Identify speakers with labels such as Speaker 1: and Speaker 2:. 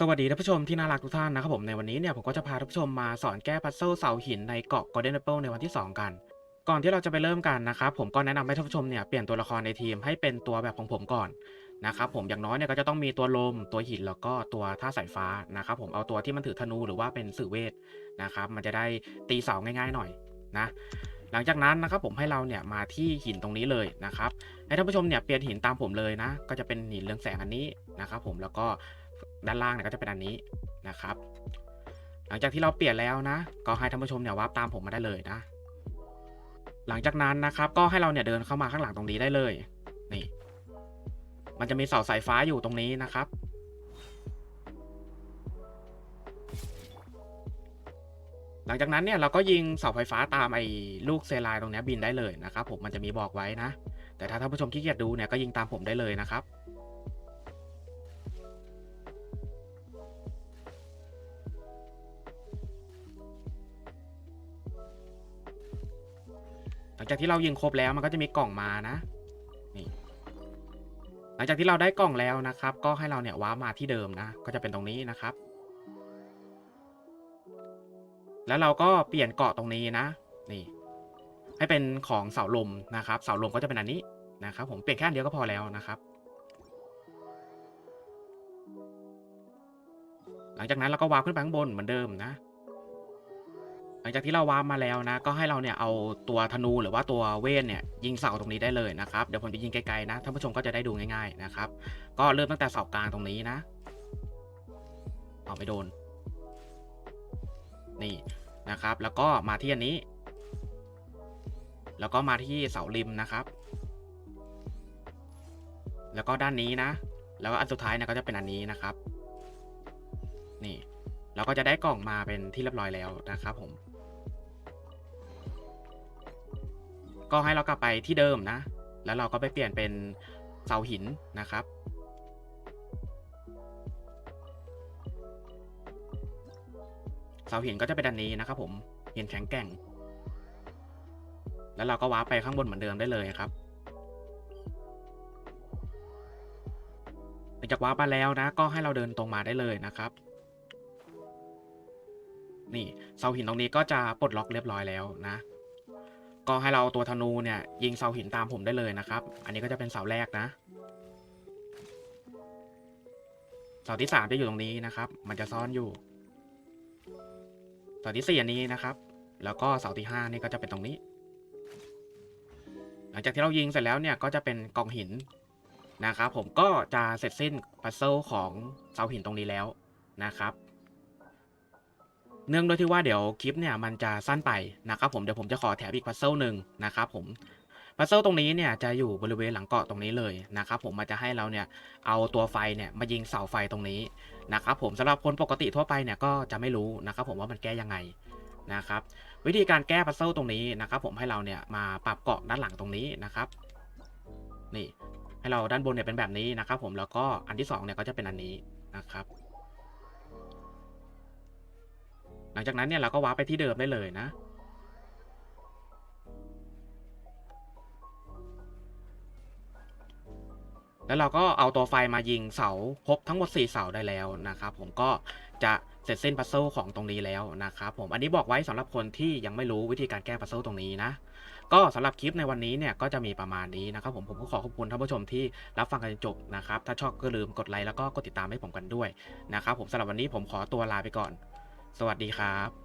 Speaker 1: สวัสดีท่านผู้ชมที่น่ารักทุกท่านนะครับผมในวันนี้เนี่ยผมก็จะพาท่านผู้ชมมาสอนแก้พัซเซิลเสาหินในเกาะ Golden Apple ในวันที่ 2 กัน ก่อนที่เราจะไปเริ่มกันนะครับผมก็แนะนำให้ท่านผู้ชมเนี่ยเปลี่ยนตัวละครในทีมให้เป็นตัวแบบของผมก่อนนะครับผมอย่างน้อยเนี่ยก็จะต้องมีตัวลมตัวหินแล้วก็ตัวท่าสายฟ้านะครับผมเอาตัวที่มันถือธนูหรือว่าเป็นสื่อเวทนะครับมันจะได้ตีเสาง่าย ๆ หน่อยนะ หลังจากนั้นนะครับผมให้เราเนี่ยมาที่หินตรงนี้เลยนะครับให้ท่านผู้ชมเนี่ยเปลี่ยนหินตามผมเลยนะ ก็จะเป็นหินเรืองแสงอันนี้นะครับผมแล้วก็ด้านล่างเนี่ยก็จะเป็นอันนี้นะครับ หลังจากที่เราเปลี่ยนแล้วนะ ก็ให้ท่านผู้ชมเนี่ยวาร์ปตามผมมาได้เลยนะ หลังจากนั้นนะครับ ก็ให้เราเนี่ยเดินเข้ามาข้างหลังตรงนี้ได้เลย นี่ มันจะมีเสาสายฟ้าอยู่ตรงนี้นะครับ หลังจากนั้นเนี่ยเราก็ยิงเสาไฟฟ้าตามไอ้ลูกเซลายตรงเนี้ยบินได้เลยนะครับผมมันจะมีบอกไว้นะ แต่ถ้าท่านผู้ชมขี้เกียจดูเนี่ยก็ยิงตามผมได้เลยนะครับหลังจากที่เรายิงครบแล้วมันก็จะมีกล่องมานะนี่หลังจากที่เราได้กล่องแล้วนะครับ ก็ให้เราเนี่ยว้าร์ปมาที่เดิมนะ ก็จะเป็นตรงนี้นะครับ แล้วเราก็เปลี่ยนเกาะตรงนี้นะ นี่ ให้เป็นของเสาลมนะครับ เสาลมก็จะเป็นอันนี้นะครับ ผมเปลี่ยนแค่อันเดียวก็พอแล้วนะครับ หลังจากนั้นเราก็วาร์ปขึ้นไปข้างบนเหมือนเดิมนะ หลังจากที่เราวาร์ปมาแล้วนะ ก็ให้เราเนี่ยเอาตัวธนูหรือว่าตัวเวทเนี่ยยิงเสาตรงนี้ได้เลยนะครับ เดี๋ยวผมจะยิงไกลๆนะท่านผู้ชมก็จะได้ดูง่าย ๆนะครับ ก็เริ่มตั้งแต่เสากลางตรงนี้นะเอาไม่โดน นี่นะครับ แล้วก็มาที่อันนี้ แล้วก็มาที่เสาริมนะครับ แล้วก็ด้านนี้นะ แล้วก็อันสุดท้ายนี่ยก็จะเป็นอันนี้นะครับ นี่ เราก็จะได้กล่องมาเป็นที่เรียบร้อยแล้วนะครับผมก็ให้เรากลับไปที่เดิมนะ แล้วเราก็ไปเปลี่ยนเป็นเสาหินนะครับ สาหินก็จะเป็นอันนี้นะครับผมหินแข็งแกร่ง แล้วเราก็วาร์ปไปข้างบนเหมือนเดิมได้เลยครับหลังจากวาร์ปแล้วนะ ก็ให้เราเดินตรงมาได้เลยนะครับ นี่เสาหินตรงนี้ก็จะปลดล็อกเรียบร้อยแล้วนะก็ให้เราเอาตัวธนูเนี่ยยิงเสาหินตามผมได้เลยนะครับ อันนี้ก็จะเป็นเสาแรกนะ เสาที่สามจะอยู่ตรงนี้นะครับ มันจะซ่อนอยู่ เสาที่สี่อันนี้นะครับ แล้วก็เสาที่ห้านี่ก็จะเป็นตรงนี้ หลังจากที่เรายิงเสร็จแล้วเนี่ยก็จะเป็นกองหินนะครับ ผมก็จะเสร็จสิ้นพัซเซิลของเสาหินตรงนี้แล้วนะครับ เนื่องด้วยที่ว่าเดี๋ยวคลิปเนี่ยมันจะสั้นไปนะครับ ผมเดี๋ยวผมจะขอแถมอีกพัซเซิลหนึ่งนะครับ ผม พัซเซิลตรงนี้เนี่ยจะอยู่บริเวณหลังเกาะตรงนี้เลยนะครับผมมันจะให้เราเนี่ยเอาตัวไฟเนี่ยมายิงเสาไฟตรงนี้นะครับผมสำหรับคนปกติทั่วไปเนี่ยก็จะไม่รู้นะครับผมว่ามันแก้ยังไงนะครับวิธีการแก้พัซเซิลตรงนี้นะครับผมให้เราเนี่ยมาปรับเกาะด้านหลังตรงนี้นะครับนี่ให้เราด้านบนเนี่ยเป็นแบบนี้นะครับผมแล้วก็อันที่สองเนี่ยก็จะเป็นอันนี้นะครับหลังจากนั้นเนี่ยเราก็วาร์ปไปที่เดิมได้เลยนะ แล้วเราก็เอาตัวไฟมายิงเสาครบทั้งหมด 4 เสาได้แล้วนะครับ ผมก็จะเสร็จเส้นพัซเซิลของตรงนี้แล้วนะครับผมอันนี้บอกไว้สำหรับคนที่ยังไม่รู้วิธีการแก้พัซเซิลตรงนี้นะ ก็สำหรับคลิปในวันนี้เนี่ยก็จะมีประมาณนี้นะครับผมผมก็ขอขอบคุณท่านผู้ชมที่รับฟังกันจนจบนะครับ ถ้าชอบก็ลืมกดไลค์แล้วก็กดติดตามให้ผมกันด้วยนะครับผมสำหรับวันนี้ผมขอตัวลาไปก่อน สวัสดีครับ